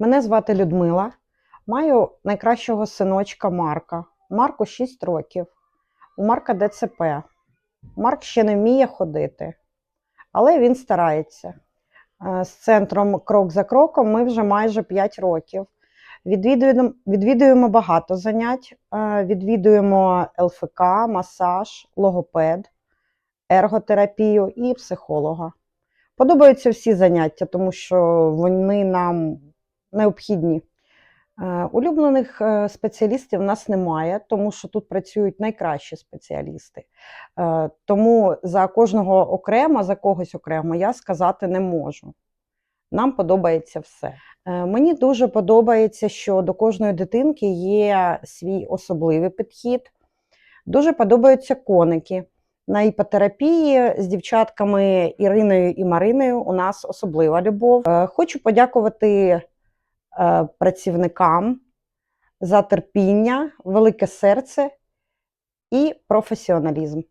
Мене звати Людмила. Маю найкращого синочка Марка. Марку 6 років. У Марка ДЦП. Марк ще не вміє ходити, але він старається. Е, З центром крок за кроком ми вже майже 5 років. Відвідуємо, відвідуємо багато занять, Е, відвідуємо ЛФК, масаж, логопед, ерготерапію і психолога. Подобаються всі заняття, тому що вони нам необхідні. Е, Улюблених е, спеціалістів в нас немає, тому що тут працюють найкращі спеціалісти. Е, Тому за кожного окремо, за когось окремо я сказати не можу. Нам подобається все. Мені дуже подобається, що до кожної дитинки є свій особливий підхід. Дуже подобаються коники. На іпотерапії з дівчатками Іриною і Мариною у нас особлива любов. Хочу подякувати працівникам за терпіння, велике серце і професіоналізм.